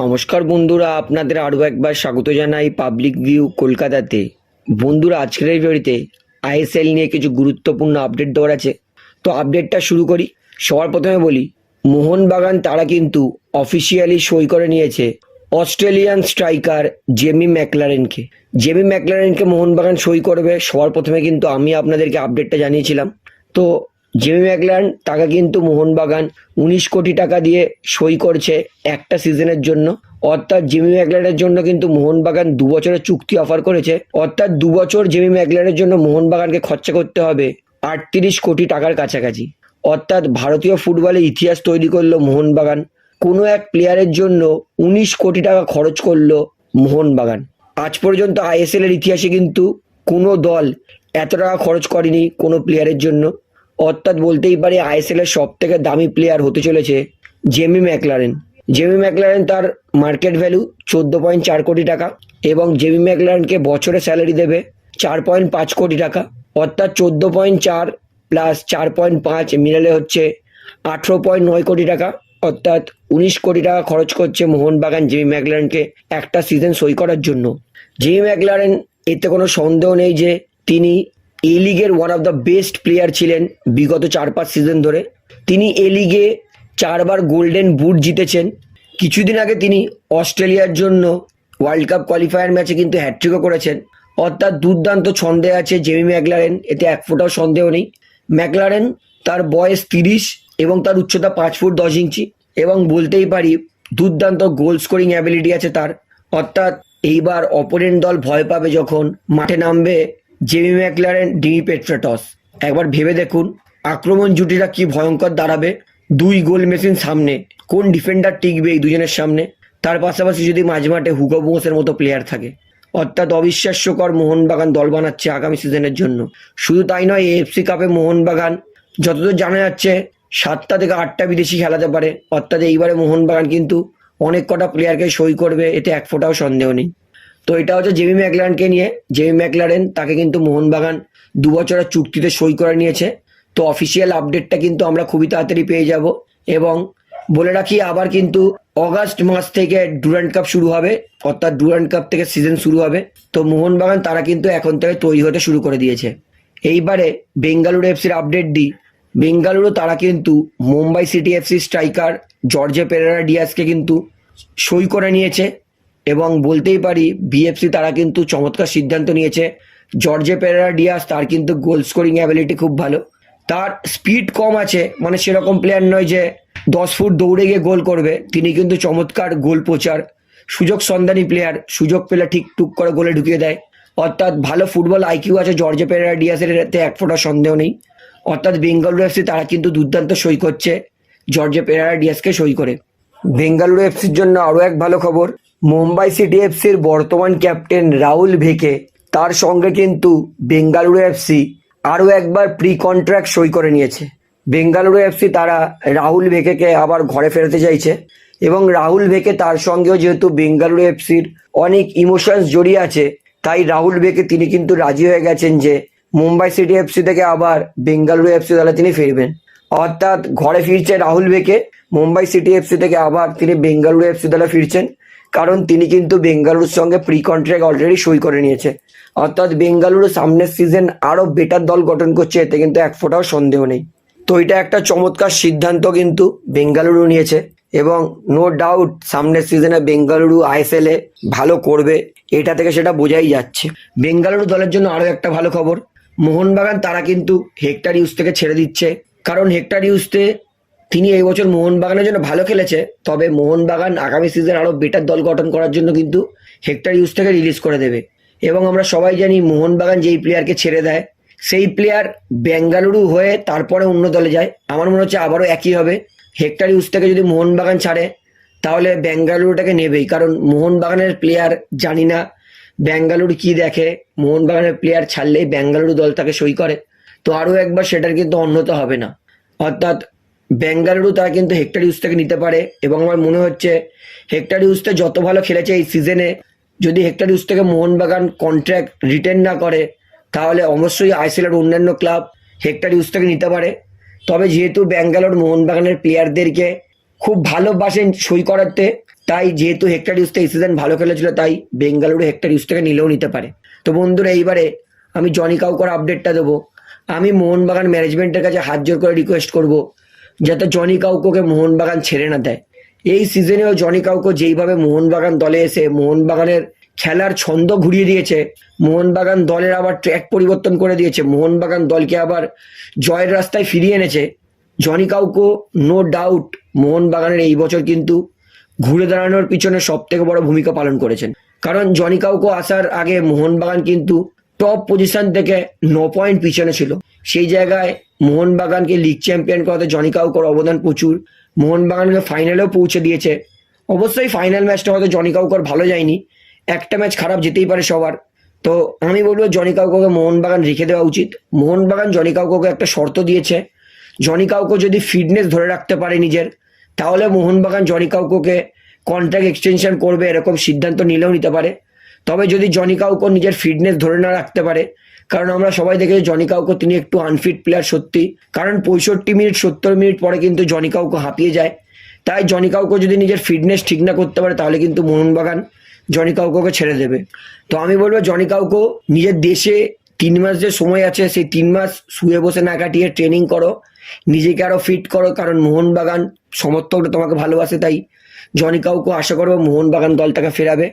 নমস্কার বন্ধুরা, আপনাদের আরও একবার স্বাগত জানাই পাবলিক ভিউ কলকাতাতে। বন্ধুরা, আজকের এই ভিডিওতে আইএসএল নিয়ে কিছু গুরুত্বপূর্ণ আপডেট দেওয়ার আছে। তো আপডেটটা শুরু করি। সবার প্রথমে বলি, মোহনবাগান তারা কিন্তু অফিসিয়ালি সই করে নিয়েছে অস্ট্রেলিয়ান স্ট্রাইকার জেমি ম্যাকলারেনকে জেমি ম্যাকলারেনকে মোহনবাগান সই করবে, সবার প্রথমে কিন্তু আমি আপনাদেরকে আপডেটটা জানিয়েছিলাম। তো জেমি ম্যাকলারেন, তাকে কিন্তু মোহনবাগান উনিশ কোটি টাকা দিয়ে সই করছে একটা সিজনের জন্য। অর্থাৎ জেমি ম্যাকলারের জন্য কিন্তু মোহনবাগান দু বছরের চুক্তি অফার করেছে। অর্থাৎ দু বছর জেমি ম্যাকলারের জন্য মোহনবাগানকে খরচা করতে হবে আটত্রিশ কোটি টাকার কাছাকাছি। অর্থাৎ ভারতীয় ফুটবলে ইতিহাস তৈরি করল মোহনবাগান। কোনো এক প্লেয়ারের জন্য উনিশ কোটি টাকা খরচ করল মোহনবাগান। আজ পর্যন্ত আইএসএল এর ইতিহাসে কিন্তু কোনো দল এত টাকা খরচ করেনি কোনো প্লেয়ারের জন্য। অর্থাৎ বলতেই পারি আইএসএল এর সব থেকে দামি প্লেয়ার হতে চলেছে জেমি ম্যাকলারেন জেমি ম্যাকলারেন তার মার্কেট ভ্যালু চোদ্দ পয়েন্ট চার কোটি টাকা এবং জেমি ম্যাকলারেনকে বছরে স্যালারি দেবে চার পয়েন্ট পাঁচ কোটি টাকা। অর্থাৎ চোদ্দ পয়েন্ট চার প্লাস চার পয়েন্ট পাঁচ মিলালে হচ্ছে আঠেরো পয়েন্ট নয় কোটি টাকা। অর্থাৎ উনিশ কোটি টাকা খরচ করছে মোহনবাগান জেমি ম্যাকলারেনকে একটা সিজন সই করার জন্য। জেমি ম্যাকলারেন এতে কোনো সন্দেহ নেই যে তিনি এ লিগের one of the best player ছিলেন বিগত চার পাঁচ সিজন ধরে। তিনি এ লিগে চারবার গোল্ডেন বুট জিতেছেন। কিছুদিন আগে তিনি অস্ট্রেলিয়ার জন্য ওয়ার্ল্ড কাপ কোয়ালিফায়ার ম্যাচে কিন্তু হ্যাট্রিকও করেছেন। অর্থাৎ দুর্দান্ত ছন্দে আছে জেমি ম্যাকলারেন এতে এক ফোঁটাও সন্দেহ নেই। ম্যাকলারেন তার বয়স তিরিশ এবং তার উচ্চতা পাঁচ ফুট দশ ইঞ্চি এবং বলতেই পারি দুর্দান্ত গোল স্কোরিং অ্যাবিলিটি আছে তার। অর্থাৎ এইবার অপোনেন্ট দল ভয় পাবে যখন মাঠে নামবে জেমি ম্যাকলারেন, ডিমি পেট্রাটস। একবার ভেবে দেখুন, আক্রমণ জুটিটা কি ভয়ঙ্কর দাঁড়াবে। দুই গোল মেশিন সামনে, কোন ডিফেন্ডার টিকবে এই দুজনের সামনে। তার পাশাপাশি যদি মাঝমাঠে হুগো বোসের মতো প্লেয়ার থাকে। অর্থাৎ অবিশ্বাস্যকর মোহনবাগান দল বানাচ্ছে আগামী সিজনের জন্য। শুধু তাই নয়, এএফসি কাপে মোহনবাগান যতদূর জানা যাচ্ছে, সাতটা থেকে আটটা বিদেশি খেলাতে পারে। অর্থাৎ এইবারে মোহনবাগান কিন্তু অনেক কটা প্লেয়ারকে সই করবে, এতে এক ফোঁটাও সন্দেহ নেই। তো এটা হচ্ছে জেমি ম্যাকলারেনকে নিয়ে। জেমি ম্যাকলারেন তাকে কিন্তু মোহনবাগান দু বছরের চুক্তিতে সই করে নিয়েছে। তো অফিসিয়াল আপডেটটা কিন্তু আমরা খুবই তাড়াতাড়ি পেয়ে যাব। এবং বলে রাখি, আবার কিন্তু অগাস্ট মাস থেকে ডুরান্ড কাপ শুরু হবে। অর্থাৎ ডুরান্ড কাপ থেকে সিজন শুরু হবে। তো মোহনবাগান তারা কিন্তু এখন থেকে তৈরি হতে শুরু করে দিয়েছে। এইবারে বেঙ্গালুরু এফসির আপডেট দিই। বেঙ্গালুরু তারা কিন্তু Mumbai city FC striker Jorge Pereira ডিয়াসকে কিন্তু সই করে নিয়েছে। এবং বলতেই পারি বিএফসি তারা কিন্তু চমৎকার সিদ্ধান্ত নিয়েছে। জর্জে পেরেরা ডিয়াস তার কিন্তু গোল স্কোরিং অ্যাবিলিটি খুব ভালো। তার স্পিড কম আছে মানে সেরকম প্লেয়ার নয় যে দশ ফুট দৌড়ে গিয়ে গোল করবে। তিনি কিন্তু চমৎকার গোল পোচার সুযোগ সন্ধানী প্লেয়ার সুযোগ পেলে ঠিক টুক করে গোলে ঢুকিয়ে দেয়। অর্থাৎ ভালো ফুটবল আইকিউ আছে জর্জে পেরেরা ডিয়াসের এতে এক ফোঁটা সন্দেহ নেই। অর্থাৎ বেঙ্গালুরু এফসি তারা কিন্তু দুর্দান্ত সই করছে, জর্জে পেরেরা ডিয়াসকে সই করে। বেঙ্গালুরু এফসির জন্য আরও এক ভালো খবর মুম্বাই সিটি এফসির বর্তমান ক্যাপ্টেন রাহুল ভেকে, তার সঙ্গে কিন্তু বেঙ্গালুরু এফসি আরও একবার প্রি কন্ট্রাক্ট সই করে নিয়েছে। বেঙ্গালুরু এফসি তারা রাহুল ভেকেকে আবার ঘরে ফেরাতে চাইছে এবং রাহুল ভেকে তার সঙ্গেও যেহেতু বেঙ্গালুরু এফসির অনেক ইমোশনস জড়িয়ে আছে, তাই রাহুল ভেকে তিনি কিন্তু রাজি হয়ে গেছেন যে মুম্বাই সিটি এফসি থেকে আবার বেঙ্গালুরু এফসি দলে তিনি ফিরবেন। অর্থাৎ ঘরে ফিরছে রাহুল ভেকে, মুম্বাই সিটি এফসি থেকে আবার তিনি বেঙ্গালুরু এফসি দলে ফিরছেন। কারণ তিনি কিন্তু বেঙ্গালুরুর সঙ্গে প্রি কন্ট্রাক্ট অলরেডি সই করে নিয়েছে। অর্থাৎ বেঙ্গালুরু সামনের সিজন আরও বেটার দল গঠন করছে, এতে কিন্তু এক ফোঁটাও সন্দেহ নেই। তো এটা একটা চমৎকার সিদ্ধান্ত কিন্তু বেঙ্গালুরু নিয়েছে এবং নো ডাউট সামনের সিজনে বেঙ্গালুরু আইএসএল এ ভালো করবে, এটা থেকে সেটা বোঝাই যাচ্ছে। বেঙ্গালুরু দলের জন্য আরও একটা ভালো খবর, মোহনবাগান তারা কিন্তু হেক্টার ইউজ থেকে ছেড়ে দিচ্ছে। কারণ হেক্টার ইউজতে তিনি এই বছর মোহনবাগানের জন্য ভালো খেলেছে, তবে মোহনবাগান আগামী সিজন আরও বেটার দল গঠন করার জন্য কিন্তু হেক্টার ইউজ থেকে রিলিজ করে দেবে। এবং আমরা সবাই জানি মোহনবাগান যেই প্লেয়ারকে ছেড়ে দেয়, সেই প্লেয়ার বেঙ্গালুরু হয়ে তারপরে অন্য দলে যায়। আমার মনে হচ্ছে আবারও একই হবে। হেক্টার ইউজ থেকে যদি মোহনবাগান ছাড়ে, তাহলে বেঙ্গালুরুটাকে নেবেই, কারণ মোহনবাগানের প্লেয়ার জানি না বেঙ্গালুরু কি দেখে। মোহনবাগানের প্লেয়ার ছাড়লেই বেঙ্গালুরু দল তাকে সই করে। তো আরও একবার সেটার কিন্তু অন্যত হবে না। অর্থাৎ বেঙ্গালুরু তারা কিন্তু হেক্টর ইউজ থেকে নিতে পারে এবং আমার মনে হচ্ছে হেক্টর ইউজটা যত ভালো খেলেছে এই সিজনে যদি হেক্টর ইউজ থেকে মোহনবাগান কন্ট্রাক্ট রিটার্ন না করে, তাহলে অবশ্যই আইসিএলের অন্যান্য ক্লাব হেক্টর ইউজ থেকে নিতে পারে। তবে যেহেতু ব্যাঙ্গালোর মোহনবাগানের প্লেয়ারদেরকে খুব ভালোবাসেন সই করাতে তাই যেহেতু হেক্টর ইউজটা এই সিজন ভালো খেলেছিল, তাই বেঙ্গালুরু হেক্টর ইউজ থেকে নিলেও নিতে পারে। তো বন্ধুরা, এইবারে আমি জনি কাউকর আপডেটটা দেবো। আমি মোহনবাগান ম্যানেজমেন্টের কাছে হাত জোর করে রিকোয়েস্ট করব যাতে জনি কাউকোকে মোহনবাগান ছেড়ে না দেয়। এই সিজনেও জনি কাউকো যেইভাবে মোহনবাগান দলে এসে মোহনবাগানের খেলার ছন্দ ঘুরিয়ে দিয়েছে, মোহনবাগান দলের আবার ট্র্যাক পরিবর্তন করে দিয়েছে, মোহনবাগান দলকে আবার জয়ের রাস্তায় ফিরিয়ে এনেছে। জনি কাউকো নো ডাউট মোহনবাগানের এই বছর কিন্তু ঘুরে দাঁড়ানোর পিছনে সব থেকে বড় ভূমিকা পালন করেছেন। কারণ জনি কাউকো আসার আগে মোহনবাগান কিন্তু টপ পজিশন থেকে ন পয়েন্ট পিছনে ছিল। সেই জায়গায় মোহনবাগানকে লিগ চ্যাম্পিয়ন করাতে জনি কাউকোর অবদান প্রচুর। মোহনবাগানকে ফাইনালেও পৌঁছে দিয়েছে। অবশ্যই ফাইনাল ম্যাচটা হয়তো জনি কাউকর ভালো যায়নি। একটা ম্যাচ খারাপ যেতেই পারে সবার। তো আমি বলব জনি কাউকোকে মোহনবাগান রেখে দেওয়া উচিত। মোহনবাগান জনি কাউকোকে একটা শর্ত দিয়েছে। জনি কাউকো যদি ফিটনেস ধরে রাখতে পারে নিজের, তাহলে মোহনবাগান জনি কাউকোকে কন্ট্রাক্ট এক্সটেনশন করবে, এরকম সিদ্ধান্ত নিলেও নিতে পারে। তবে যদি জনি কাউকো নিজের ফিটনেস ধরে না রাখতে পারে, কারণ আমরা সবাই দেখেছি জনি কাউকো তিনি একটু আনফিট প্লেয়ার সত্যি। কারণ পঁয়ষট্টি মিনিট, সত্তর মিনিট পরে কিন্তু জনি কাউকো হাঁপিয়ে যায়। তাই জনি কাউকো যদি নিজের ফিটনেস ঠিক না করতে পারে, তাহলে কিন্তু মোহনবাগান জনি কাউকোকে ছেড়ে দেবে। তো আমি বলব জনি কাউকো নিজের দেশে তিন মাস যে সময় আছে, সেই তিন মাস শুয়ে বসে না কাটিয়ে ট্রেনিং করো। নিজেকে আরও ফিট করো, কারণ মোহনবাগান সমর্থকরা তোমাকে ভালোবাসে, তাই জনি কাউকে আশা করব মোহনবাগান দলটাকে ফেরাবে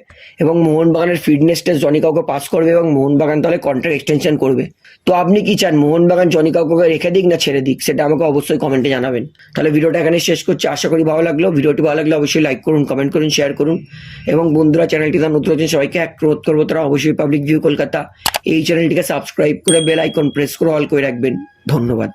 এবং মোহনবাগানের fitness test Johnny Kauko pass করবে এবং মোহনবাগান দলে কন্ট্রাক্ট এক্সটেনশন করবে। তো আপনি কি চান, মোহনবাগান জনি কাউকে রেখে দিক না ছেড়ে দিক? সেটা আমাকে অবশ্যই কমেন্টে জানাবেন। তাহলে ভিডিওটা এখানে শেষ করছি। আশা করি ভালো লাগল। ভিডিওটি ভালো লাগলে অবশ্যই লাইক করুন কমেন্ট করুন শেয়ার করুন। এবং বন্ধুরা চ্যানেলটি তার নতুন হচ্ছে, সবাইকে ক্রোধ করব, তারা অবশ্যই পাবলিক ভিউ কলকাতা, এই চ্যানেলটিকে সাবস্ক্রাইব করে বেল আইকন প্রেস করে অল করে রাখবেন। ধন্যবাদ।